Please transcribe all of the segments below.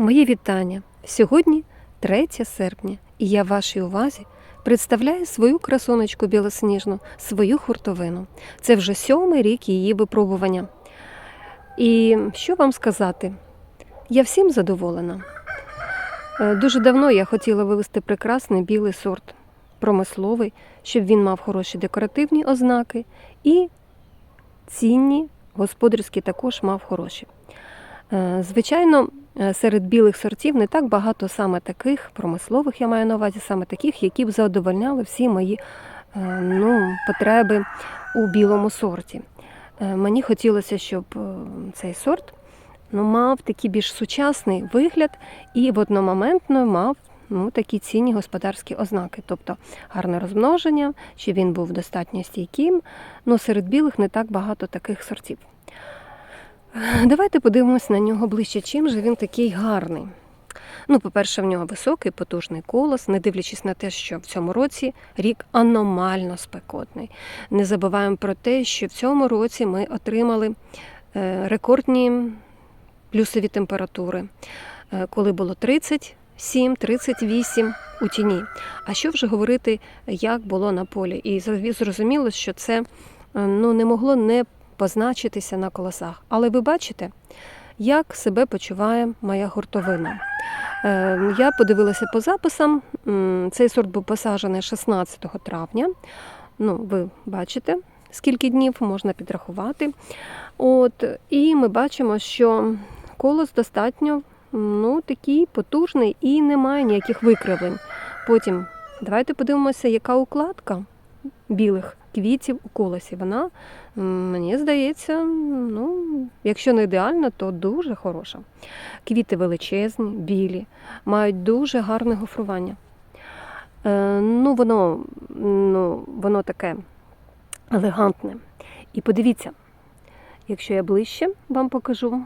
Мої вітання. Сьогодні 3 серпня, і я вашій увазі представляю свою красуночку білосніжну, свою хуртовину. Це вже сьомий рік її випробування. І що вам сказати? Я всім задоволена. Е, Дуже давно я хотіла вивести прекрасний білий сорт, промисловий, щоб він мав хороші декоративні ознаки і цінні, господарські також мав хороші. Е, Звичайно, серед білих сортів не так багато саме таких промислових, я маю на увазі, саме таких, які б задовольняли всі мої е, ну, потреби у білому сорті. Е, Мені хотілося, щоб е, цей сорт ну, мав такий більш сучасний вигляд і одномоментно мав ну, такі цінні господарські ознаки, тобто гарне розмноження, щоб він був достатньо стійким. Ну, серед білих не так багато таких сортів. Давайте подивимось на нього ближче, чим же він такий гарний. Ну, по-перше, в нього високий, потужний колос, не дивлячись на те, що в цьому році рік аномально спекотний. Не забуваємо про те, що в цьому році ми отримали е, рекордні плюсові температури, е, коли було 37-38 у тіні. А що вже говорити, як було на полі? І зрозуміло, що це е, ну, не могло не позначитися на колосах. Але ви бачите, як себе почуває моя гуртовина. Е, Я подивилася по записам. Цей сорт був посаджений 16 травня. Ну, ви бачите, скільки днів можна підрахувати. От, і ми бачимо, що колос достатньо ну, такий потужний і немає ніяких викривлень. Потім давайте подивимося, яка укладка білих квітів у колосі. Вона, мені здається, ну, якщо не ідеальна, то дуже хороша. Квіти величезні, білі, мають дуже гарне гофрування. Е, ну, воно, ну, воно таке елегантне. І подивіться, якщо я ближче вам покажу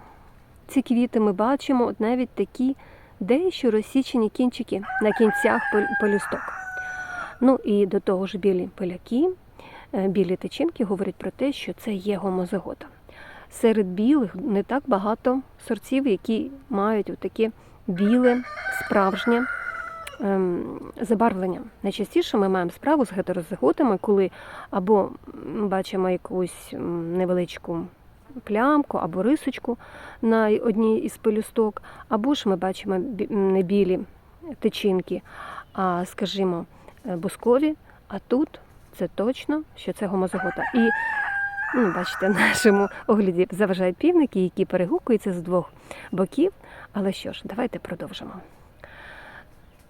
ці квіти, ми бачимо навіть такі дещо розсічені кінчики на кінцях пелюсток. Ну і до того ж білі пиляки, е, білі тичинки говорять про те, що це є гомозигота. Серед білих не так багато сортів, які мають таке біле, справжнє ем, забарвлення. Найчастіше ми маємо справу з гетерозиготами, коли або бачимо якусь невеличку плямку або рисочку на одній із пелюсток, або ж ми бачимо не білі тичинки, а, скажімо, бускові. А тут це точно, що це гомозигота. І ну, бачите, нашому огляді заважають півники, які перегукуються з двох боків. Але що ж, давайте продовжимо.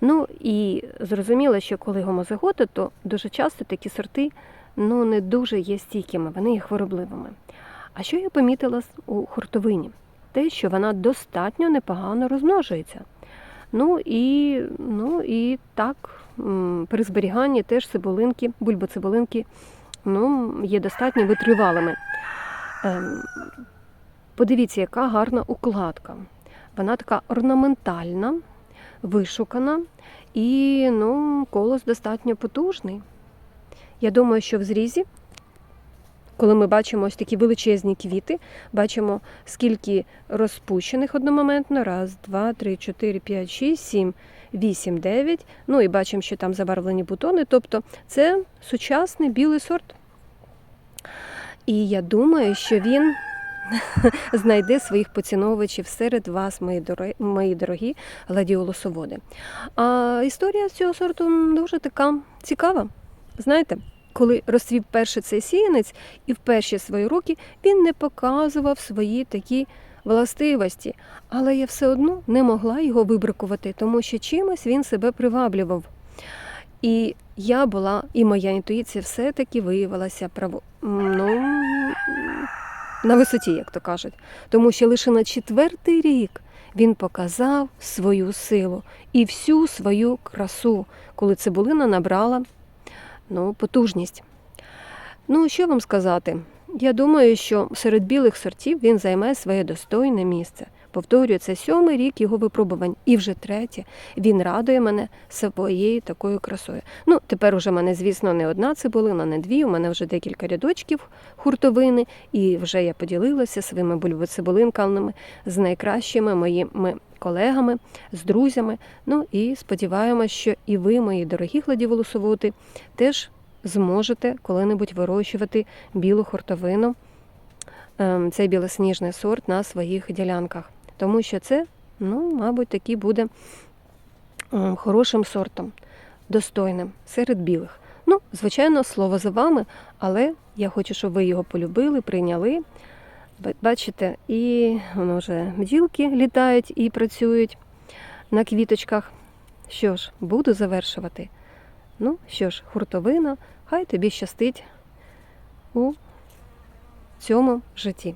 Ну і зрозуміло, що коли гомозигота, то дуже часто такі сорти ну, не дуже є стійкими, вони є хворобливими. А що я помітила у хуртовині? Те, що вона достатньо непогано розмножується. Ну і, ну, і так, при зберіганні теж цибулинки, бульбоцибулинки ну, є достатньо витривалими. Ем, Подивіться, яка гарна укладка. Вона така орнаментальна, вишукана і ну, колос достатньо потужний. Я думаю, що в зрізі, коли ми бачимо ось такі величезні квіти, бачимо, скільки розпущених одномоментно. Раз, два, три, чотири, п'ять, шість, сім, вісім, дев'ять. Ну і бачимо, що там забарвлені бутони. Тобто це сучасний білий сорт. І я думаю, що він знайде своїх поціновувачів серед вас, мої дорогі, мої дорогі гладіолосоводи. А історія цього сорту дуже така цікава. Знаєте, коли розцвів перший цей сіянець, і в перші свої роки він не показував свої такі властивості, але я все одно не могла його вибракувати, тому що чимось він себе приваблював. І я була, і моя інтуїція все-таки виявилася право, ну, на висоті, як то кажуть. Тому що лише на четвертий рік він показав свою силу і всю свою красу, коли цибулина набрала ну, потужність. Ну, що вам сказати? Я думаю, що серед білих сортів він займе своє достойне місце. Повторюю, це сьомий рік його випробувань, і вже третє він радує мене своєю такою красою. Ну, тепер уже мене, звісно, не одна цибулина, не дві. У мене вже декілька рядочків хуртовини, і вже я поділилася своїми бульбоцибулинками з найкращими моїми колегами, з друзями. Ну і сподіваємося, що і ви, мої дорогі гладіволосоводи, теж зможете коли-небудь вирощувати білу хуртовину, ем, цей білосніжний сорт на своїх ділянках. Тому що це, ну, мабуть, такий буде ем, хорошим сортом, достойним серед білих. Ну, звичайно, слово за вами, але я хочу, щоб ви його полюбили, прийняли. Ба- Бачите, і воно бджілки літають і працюють на квіточках. Що ж, буду завершувати. Ну що ж, хуртовина, хай тобі щастить у цьому житті.